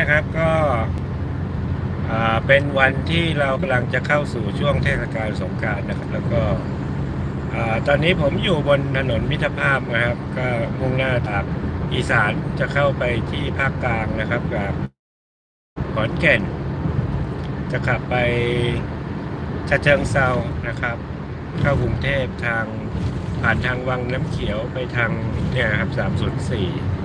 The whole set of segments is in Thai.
นะครับก็เป็นวันที่เรากำลังจะเข้าสู่ช่วงเทศกาลสงการนะครับ แล้วก็ตอนนี้ผมอยู่บนถนนมิตรภาพนะครับ ก็มุ่งหน้าตากอีสานจะเข้าไปที่ภาคกลางนะครับกับขอนแก่น จะขับไปชะเชิงเซานะครับ เข้ากรุงเทพทางผ่านทางวังน้ำเขียวไปทางเนี่ยครับ304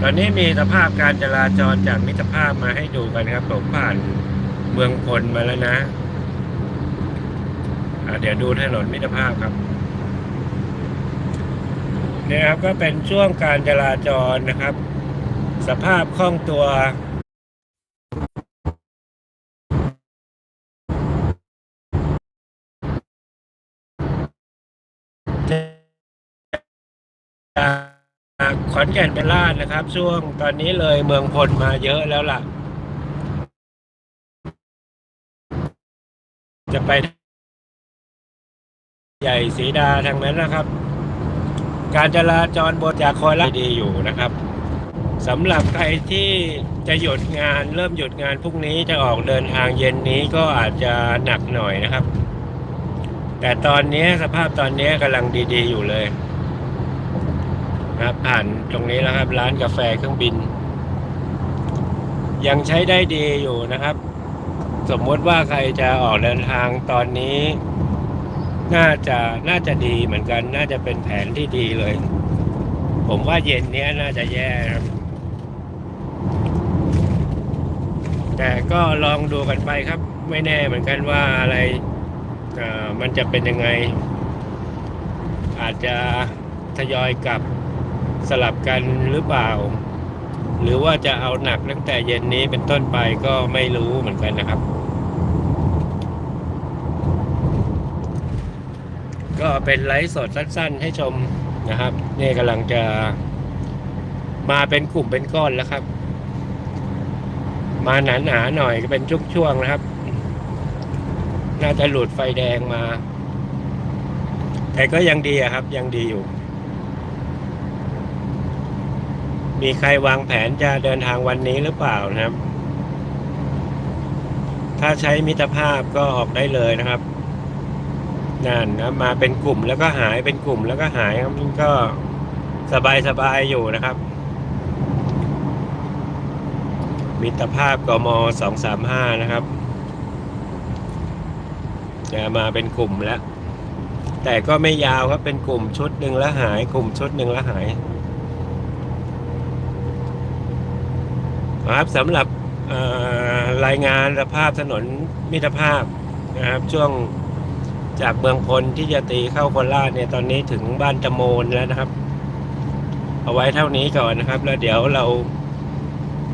ตอนนี้มีสภาพการจราจรจากมิตรภาพมาให้ดูกันครับผมผ่านเมืองพลมาแล้วนะะเดี๋ยวดูถนนมิตรภาพครับเนี่ยครับก็เป็นช่วงการจราจรนะครับ สภาพคล่องตัวจา ขอนแก่นเป็นลาดนะครับ ช่วงตอนนี้เลยเมืองพลมาเยอะแล้วล่ะ จะไป ใหญ่สีดาทางนั้นนะครับ การจราจรบนจากโคราชดีอยู่นะครับสำหรับใครที่จะหยุดงานเริ่มหยุดงานพรุ่งนี้จะออกเดินทางเย็นนี้ก็อาจจะหนักหน่อยนะครับ แต่ตอนนี้สภาพตอนนี้กำลังดี ๆ อยู่เลย นะครับผ่านตรงนี้แล้วครับ ร้านกาแฟเครื่องบิน ยังใช้ได้ดีอยู่นะครับ สมมติว่าใครจะออกเดินทางตอนนี้ น่าจะน่าจะดีเหมือนกัน น่าจะเป็นแผนที่ดีเลย ผมว่าเย็นนี้น่าจะแย่ครับแต่ก็ลองดูกันไปครับ ไม่แน่เหมือนกันว่าอะไรเออมันจะเป็นยังไง อาจจะทยอยกลับ สลับกันหรือเปล่า หรือว่าจะเอาหนักตั้งแต่เย็นนี้เป็นต้นไปก็ไม่รู้เหมือนกันนะครับ ก็เป็นไลฟ์สดสั้นๆ ให้ชมนะครับ นี่กำลังจะมาเป็นกลุ่มเป็นก้อนแล้วครับ มาหนาหนาๆหน่อยก็เป็นช่วงๆนะครับ น่าจะหลุดไฟแดงมา แต่ก็ยังดีครับยังดีอยู่ มีใครวางแผนจะเดินทางวันนี้หรือเปล่านะครับ ถ้าใช้มิตรภาพก็ออกได้เลยนะครับนั่นนะมาเป็นกลุ่มแล้วก็หายเป็นกลุ่มแล้วก็หายครับมันก็สบายสบายอยู่นะครับ มิตรภาพกมสองสามห้านะครับจะมาเป็นกลุ่มแล้ว แต่ก็ไม่ยาวครับเป็นกลุ่มชุดหนึ่งแล้วหายกลุ่มชุดหนึ่งแล้วหาย ครับสำหรับรายงานสภาพถนนมิตรภาพนะครับช่วงจากเมืองพลที่จะตีเข้าโคราชเนี่ยตอนนี้ถึงบ้านจโมนแล้วนะครับ เอาไว้เท่านี้ก่อนนะครับ แล้วเดี๋ยวเรา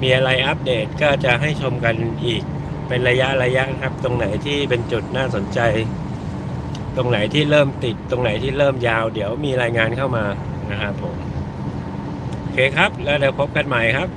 มีอะไรอัปเดตก็จะให้ชมกันอีกเป็นระยะระยะนะครับ ตรงไหนที่เป็นจุดน่าสนใจ ตรงไหนที่เริ่มติด ตรงไหนที่เริ่มยาว เดี๋ยวมีรายงานเข้ามานะครับผมโอเคครับ แล้วเดี๋ยวพบกันใหม่ครับ